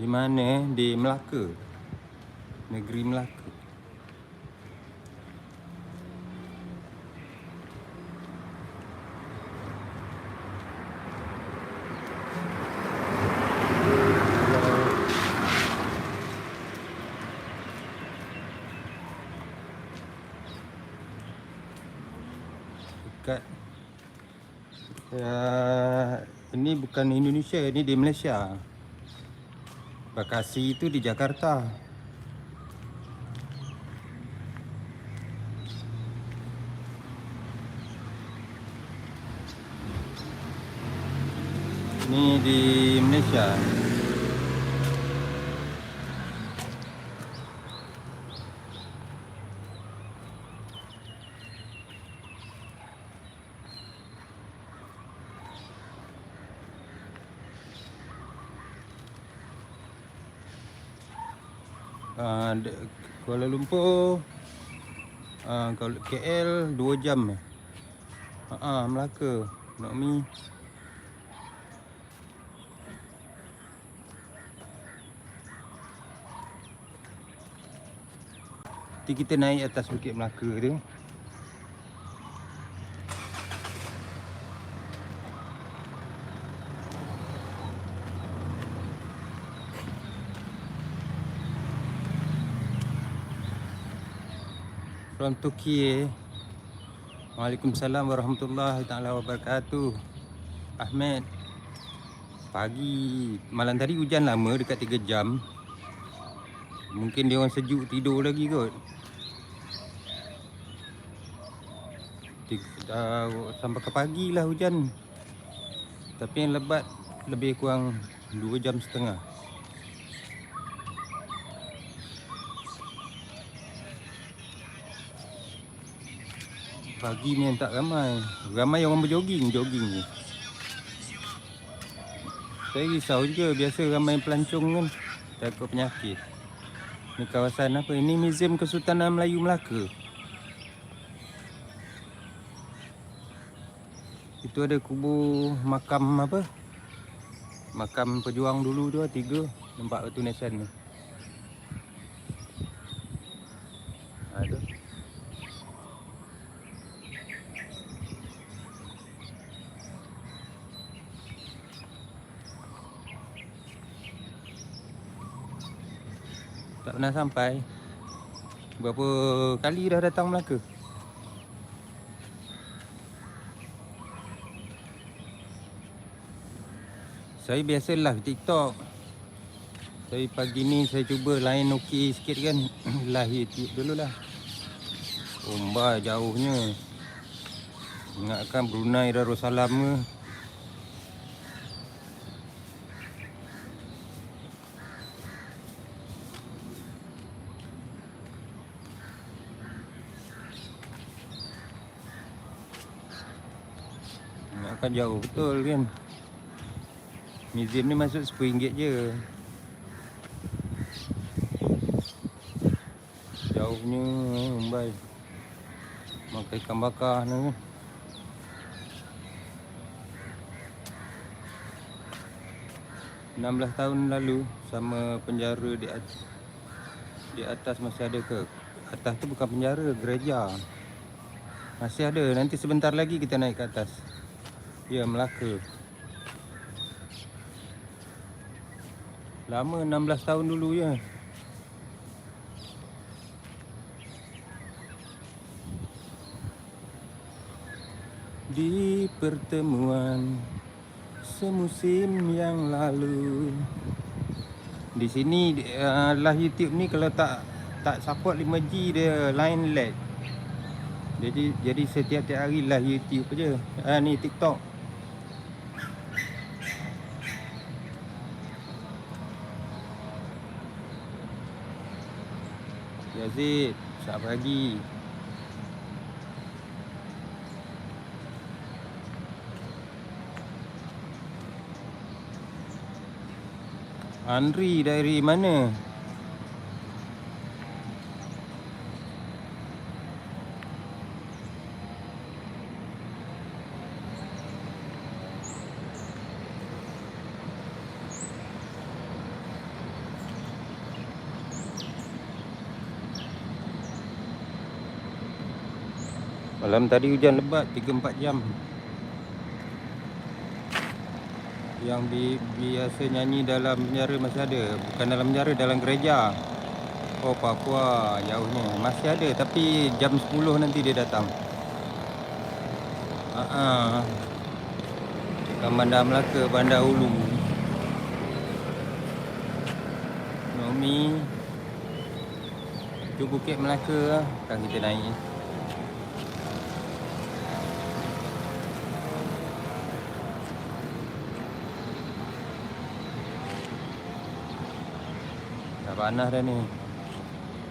Di mana? Di Melaka. Negeri Melaka. Ya, ini bukan Indonesia, ini di Malaysia. Bekasi itu di Jakarta. Ini di Malaysia. Kuala Lumpur uh, Kuala- KL 2 jam eh. Ha uh, Melaka. Nak mi. Nanti kita naik atas Bukit Melaka tu. From Turki. Waalaikumsalam warahmatullahi taala wabarakatuh. Ahmed. Pagi malam tadi hujan lama dekat 3 jam. Mungkin dia orang sejuk tidur lagi kot. Tiga, dah, sampai ke pagi lah hujan. Tapi yang lebat lebih kurang 2 jam setengah. Pagi ni tak ramai. Ramai orang berjoging, jogging ni. Saya risau juga biasa ramai pelancong kan. Takut penyakit. Ni kawasan apa? Ini Museum Kesultanan Melayu Melaka. Itu ada kubur makam apa? Makam pejuang dulu tu lah, tiga. Nampak batu nisan ni. Ada. Tak pernah sampai. Berapa kali dah datang Melaka? Saya biasa live TikTok. Saya pagi ni saya cuba lain okey sikit kan. live YouTube dululah. Omba jauhnya. Ingatkan Brunei Darussalam ke. Ingatkan jauh betul kan. Museum ni masuk RM10 je. Jauhnya Mumbai. Makan ikan bakar ni kan. Enam belas tahun lalu sama penjara di atas, di atas masih ada ke? Atas tu bukan penjara, gereja. Masih ada. Nanti sebentar lagi kita naik ke atas. Ya, Melaka. Lama 16 tahun dulu ya. Di pertemuan semusim yang lalu. Di sini uh, YouTube ni kalau tak tak support 5G dia line lag. Jadi jadi setiap-tiap hari lah YouTube je. Ah ni TikTok. Yazid, selamat pagi. Andri dari mana? Malam tadi hujan lebat 3-4 jam. Yang bi biasa nyanyi dalam penjara masih ada. Bukan dalam penjara, dalam gereja. Oh Papua jauhnya. Masih ada tapi jam 10 nanti dia datang. Haa Bukan Bandar Melaka, Bandar Ulu Nomi. Itu Bukit Melaka. Kan kita naik Panas dah ni.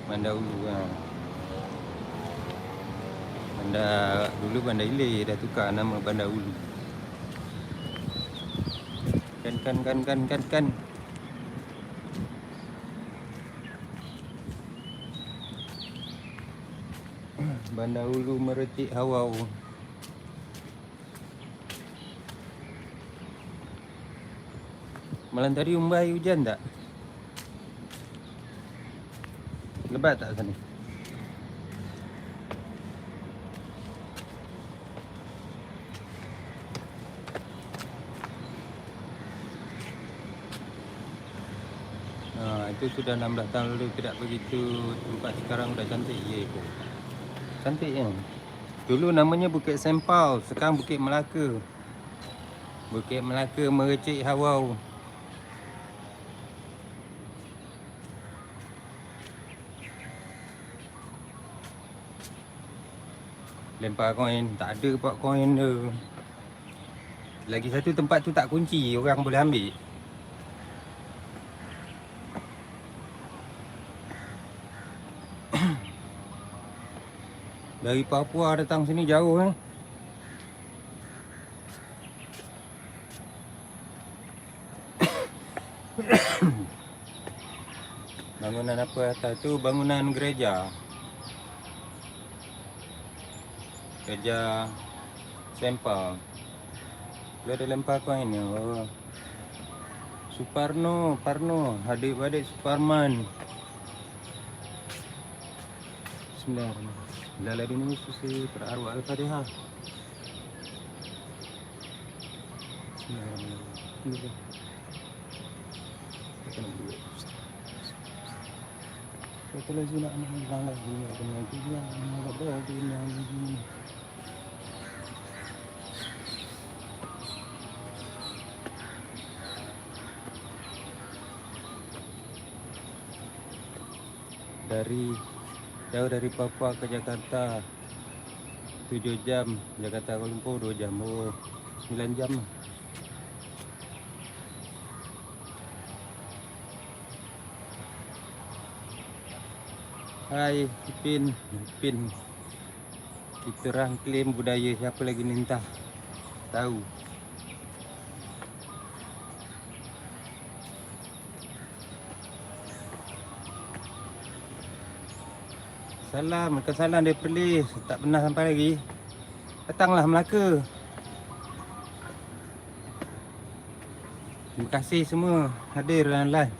Bandar Ulu kan Bandar Dulu Bandar Ilir Dah tukar nama Bandar Ulu. Kan kan kan kan kan kan. Bandar Ulu merecik hawau Malam tadi umbai hujan tak? Lebat tak sana? Ha, itu sudah 16 tahun lalu tidak begitu tempat sekarang dah cantik ye ibu. Cantik kan? Dulu namanya Bukit Sempal, sekarang Bukit Melaka. Bukit Melaka merecik hawau. Lempar koin, tak ada pak koin tu. Lagi satu tempat tu tak kunci, orang boleh ambil. Dari Papua datang sini jauh eh. bangunan apa atas tu bangunan gereja. Gereja Sempal. Dia ada lempar koin ni. Oh. Suparno, Parno, adik-adik Suparman. Bismillahirrahmanirrahim. Ila ladin Yesus terarwah Al-Fatihah. Bismillahirrahmanirrahim. Kita nak duduk. Kata lagi nak nak nak nak dia dengan dia nak ada dia nak Dari jauh dari Papua ke Jakarta 7 jam. Jakarta Kuala Lumpur 2 jam. Oh 9 jam. Hai Ipin Ipin Kita orang klaim budaya siapa lagi minta? Tahu Salam, bukan salam dari Perlis. Tak pernah sampai lagi. Datanglah Melaka. Terima kasih semua hadir dalam live.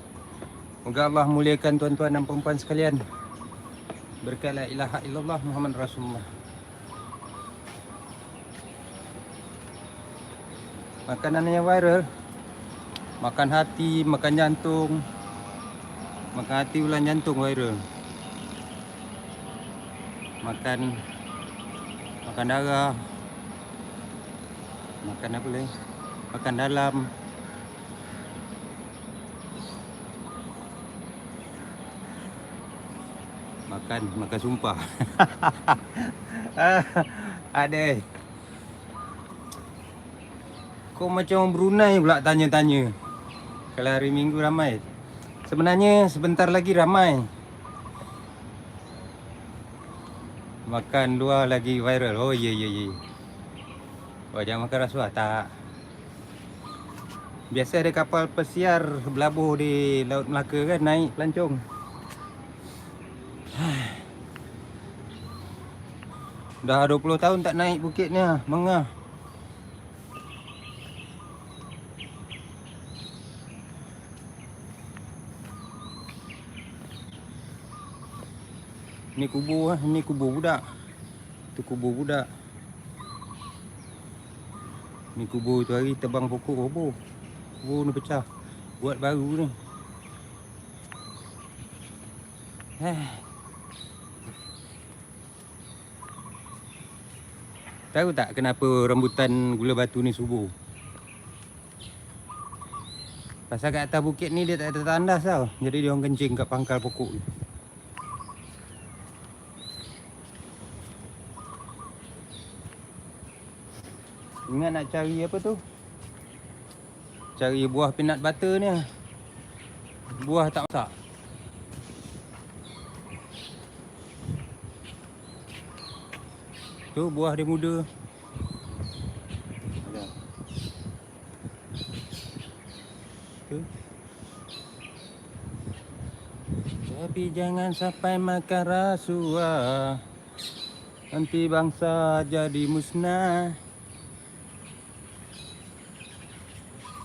Moga Allah muliakan tuan-tuan dan perempuan sekalian. Berkat la ilaha illallah Muhammad Rasulullah. Makanan yang viral. Makan hati, makan jantung. Makan hati ulang jantung viral makan. Makan darah. Makan apa lagi? Makan dalam. Makan makan sumpah. Ada kau macam Brunei pula tanya-tanya. Kalau hari minggu ramai. Sebenarnya sebentar lagi ramai Makan luar lagi viral. Oh ya ya ya. Oh jangan makan rasuah tak. Biasa ada kapal pesiar berlabuh di Laut Melaka kan naik pelancong. Dah 20 tahun tak naik bukit ni ah, mengah. Ni kubur ah, ni kubur budak. Tu kubur budak. Ni kubur tu hari tebang pokok roboh. Kubur ni pecah. Buat baru ni. Eh. Tahu tak kenapa rambutan gula batu ni subur? Pasal kat atas bukit ni dia tak ada tandas tau. Jadi dia orang kencing kat pangkal pokok ni. Ingat nak cari apa tu? Cari buah peanut butter ni. Buah tak masak. Tu buah dia muda. Tu. Tapi jangan sampai makan rasuah. Nanti bangsa jadi musnah.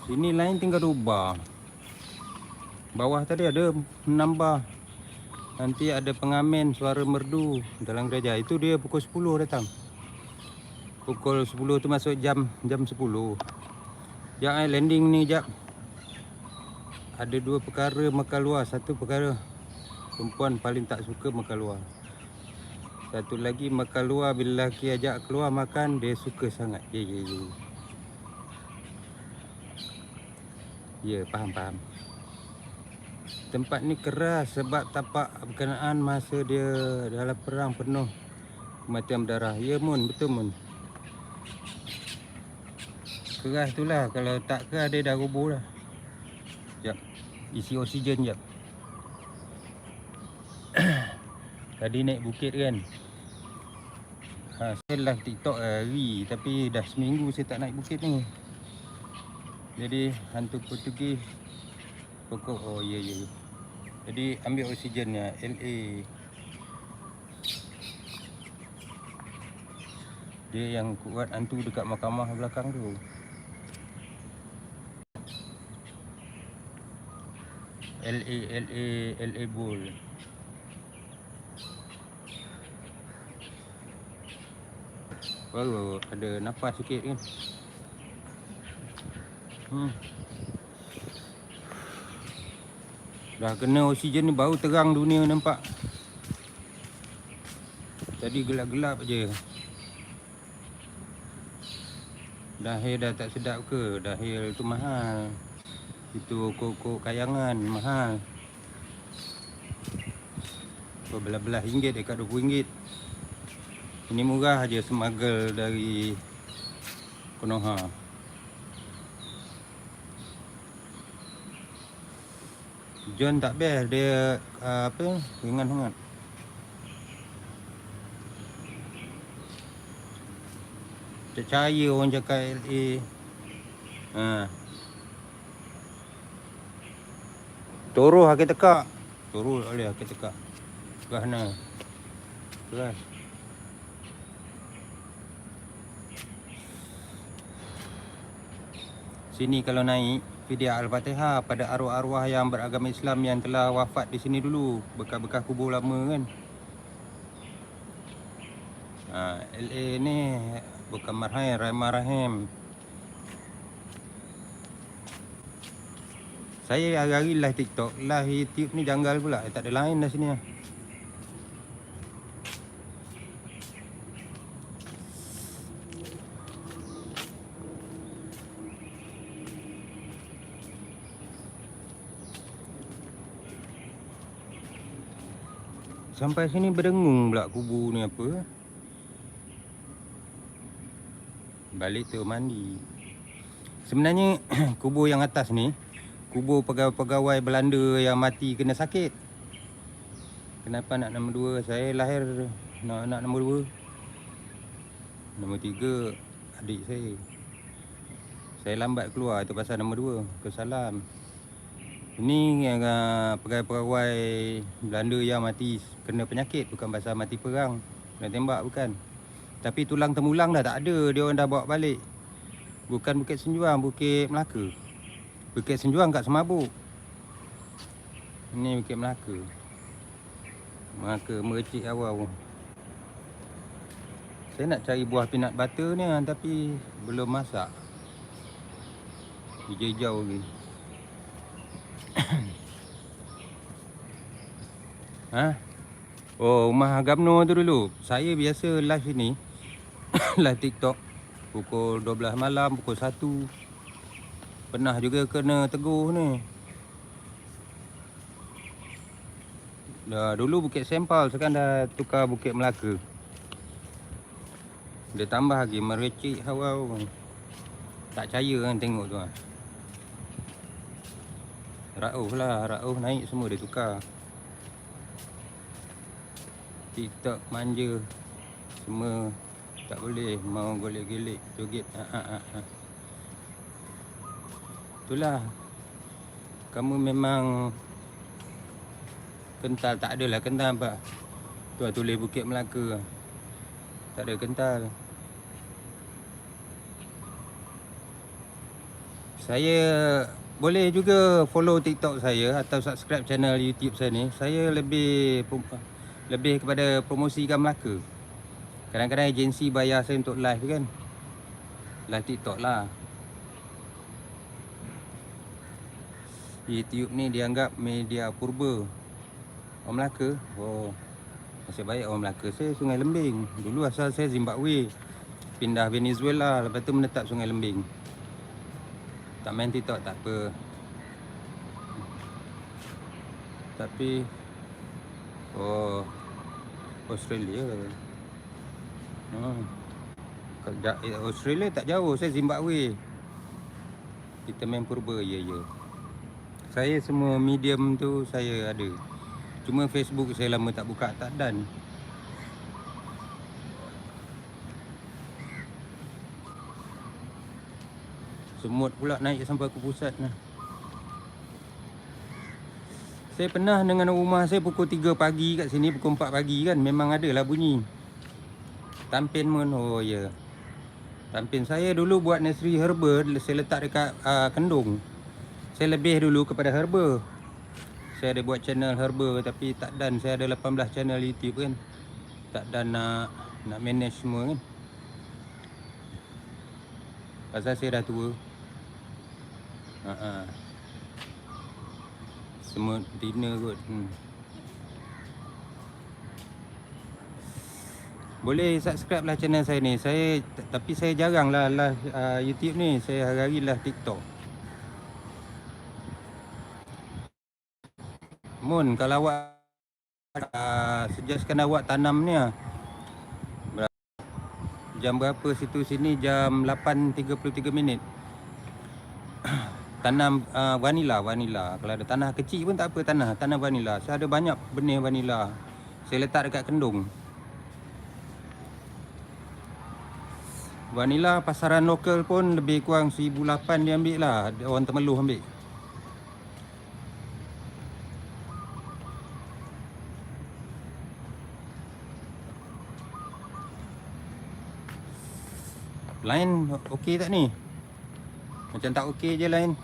Sini lain tinggal rubah. Bawah tadi ada menambah. Nanti ada pengamen suara merdu dalam gereja. Itu dia pukul 10 datang. Pukul 10 tu masuk jam jam 10. Jap eh landing ni jap. Ada dua perkara makan luar. Satu perkara perempuan paling tak suka makan luar. Satu lagi makan luar bila lelaki ajak keluar makan dia suka sangat. Ya ya ya. Ya, faham faham. Tempat ni keras sebab tapak berkenaan masa dia dalam perang penuh kematian berdarah. Ya mun, betul mun. Keras tu lah. Kalau tak keras dia dah roboh dah. Jap. Isi oksigen jap. Tadi naik bukit kan. Ha, saya live TikTok hari tapi dah seminggu saya tak naik bukit ni. Jadi hantu Portugis pokok oh ya ya. ya. Jadi ambil oksigennya LA. Dia yang kuat hantu dekat mahkamah belakang tu. LA LA LA Bull. Baru ada nafas sikit kan. Hmm. Dah kena oksigen ni baru terang dunia nampak. Tadi gelap-gelap je. Dahil dah tak sedap ke? Dahil tu mahal. Itu kok-kok kayangan mahal. Belah-belah ringgit dekat 20 ringgit. Ini murah je smuggle dari Konoha. John tak best dia uh, apa ringan sangat. Cahaya orang cakap LA. Ha. Toroh aku tekak. Toroh tak boleh aku tekak. Keras mana? Keras. Sini kalau naik Fidyah Al-Fatihah pada arwah-arwah yang beragama Islam yang telah wafat di sini dulu. Bekas-bekas kubur lama kan? Ha, LA ni bukan marhain Rahimah Rahim. Saya hari-hari live TikTok. Live YouTube ni janggal pula. Tak ada lain dah sini. lah Sampai sini berdengung pula kubu ni apa. Balik tu mandi. Sebenarnya kubur yang atas ni Kubur pegawai-pegawai Belanda yang mati kena sakit. Kenapa nak nombor dua? Saya lahir nak anak nombor dua. Nombor tiga adik saya. Saya lambat keluar itu pasal nombor dua. Kesalam Ini uh, pegawai-pegawai Belanda yang mati Kena penyakit Bukan pasal mati perang. Kena tembak bukan. Tapi tulang temulang dah tak ada. Dia orang dah bawa balik. Bukan Bukit Senjuang Bukit Melaka. Bukit Senjuang kat Semabuk. Ini Bukit Melaka. Melaka mercik awal. Saya nak cari buah peanut butter ni Tapi belum masak. Hijau-hijau lagi Ha? Oh, rumah Gamno tu dulu. Saya biasa live sini. live TikTok. Pukul 12 malam, pukul 1. Pernah juga kena teguh ni. Dah dulu Bukit Sempal, sekarang dah tukar Bukit Melaka. Dia tambah lagi merecik hawa. Tak percaya kan tengok tu ah. Rauh lah, rauh naik semua dia tukar. TikTok manja. Semua tak boleh mau golek-golek joget. Ha, ha, ha, itulah. Kamu memang kental. Tak adalah kental apa tu lah tulis Bukit Melaka. Tak ada kental. Saya boleh juga follow TikTok saya atau subscribe channel YouTube saya ni saya lebih lebih kepada promosikan Melaka. Kadang-kadang agensi bayar saya untuk live kan. Live TikTok lah. YouTube ni dianggap media purba. Orang Melaka? Oh. Nasib baik orang Melaka. Saya Sungai Lembing. Dulu asal saya Zimbabwe. Pindah Venezuela. Lepas tu menetap Sungai Lembing. Tak main TikTok tak apa. Tapi Oh Australia. Hmm. Australia tak jauh Saya Zimbabwe. Kita main purba Ya ya. Saya semua medium tu Saya ada. Cuma Facebook saya lama tak buka Tak dan Semut pula naik sampai ke pusat nah. Saya pernah dengan rumah saya pukul 3 pagi kat sini pukul 4 pagi kan memang ada lah bunyi. Tampin pun oh ya. Yeah. Tampin saya dulu buat nursery herba saya letak dekat uh, kendung. Saya lebih dulu kepada herba. Saya ada buat channel herba tapi tak dan saya ada 18 channel YouTube kan. Tak dan nak nak manage semua kan. Pasal saya dah tua. Ha semua dinner kot. Hmm. Boleh subscribe lah channel saya ni. Saya Tapi saya jarang lah lah uh, YouTube ni. Saya hari-hari lah TikTok. Mun kalau awak uh, Suggestkan awak tanam ni lah. Jam berapa situ sini? Jam 8.33 minit tanam uh, vanila vanila kalau ada tanah kecil pun tak apa tanah tanah vanila saya ada banyak benih vanila saya letak dekat kendung. Vanila pasaran lokal pun lebih kurang 1008 dia ambil lah. Orang temeluh ambil. Lain okey tak ni macam tak okey je lain.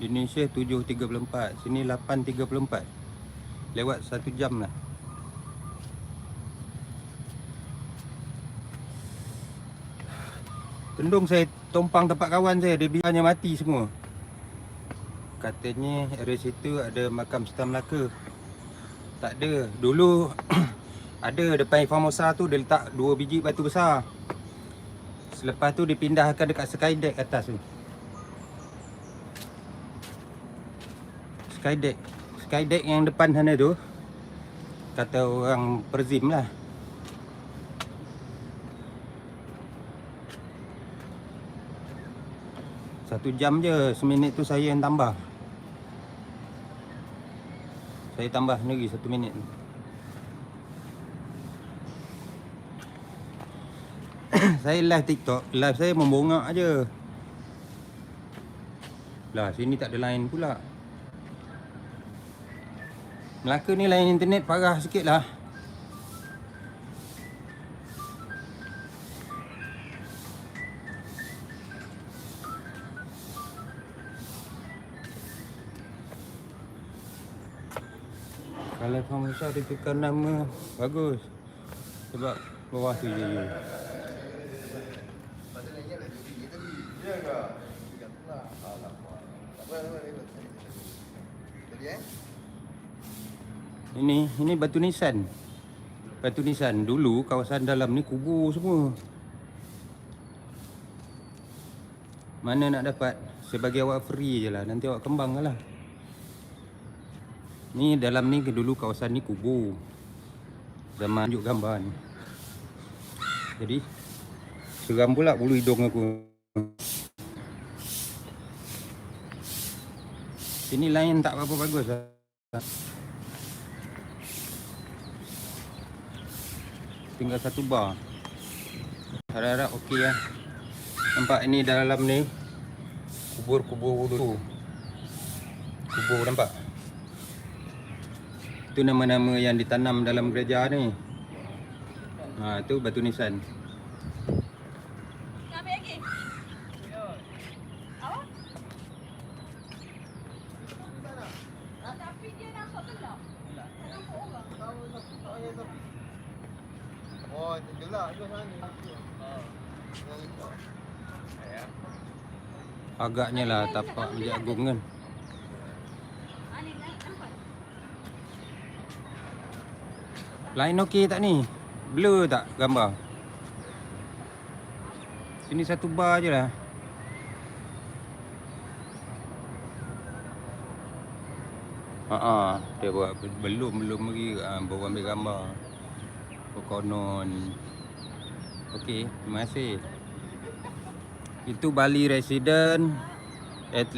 Indonesia 7.34 Sini 8.34 Lewat 1 jam lah. Kendung saya tumpang tempat kawan saya Dia bilangnya mati semua. Katanya area situ ada makam Sultan Melaka. Tak ada. Dulu ada depan Formosa tu Dia letak dua biji batu besar Selepas tu dipindahkan dekat Skydeck atas tu. Skydeck. Skydeck yang depan sana tu. Kata orang Perzim lah. Satu jam je Seminit tu saya yang tambah. Saya tambah lagi satu minit saya live TikTok, live saya membongak aje. Lah sini tak ada line pula. Melaka ni line internet parah sikit lah. Kalau Farm Besar dia tukar nama Bagus Sebab bawah tu je Ini ini batu nisan. Batu nisan. Dulu kawasan dalam ni kubur semua. Mana nak dapat? Sebagai awak free je lah. Nanti awak kembang lah. Ni dalam ni dulu kawasan ni kubur. Zaman tunjuk gambar ni. Jadi seram pula bulu hidung aku. Sini lain tak apa-apa bagus lah. Tinggal satu bar. Harap-harap okey lah. Nampak ini dalam ni kubur-kubur dulu. Kubur nampak? Itu nama-nama yang ditanam dalam gereja ni. Ha, tu batu nisan. Ambil lagi. Apa? Tapi dia nampak gelap. Tak nampak orang. Oh, gelap tu sana ni. Agaknya lah tapak Masjid Agung kan. Ah. Lain okey tak ni? Blur tak gambar? Sini satu bar je lah. Haa, dia buat belum belum lagi uh, baru ambil gambar. Konon. Okey, terima kasih. Itu Bali Resident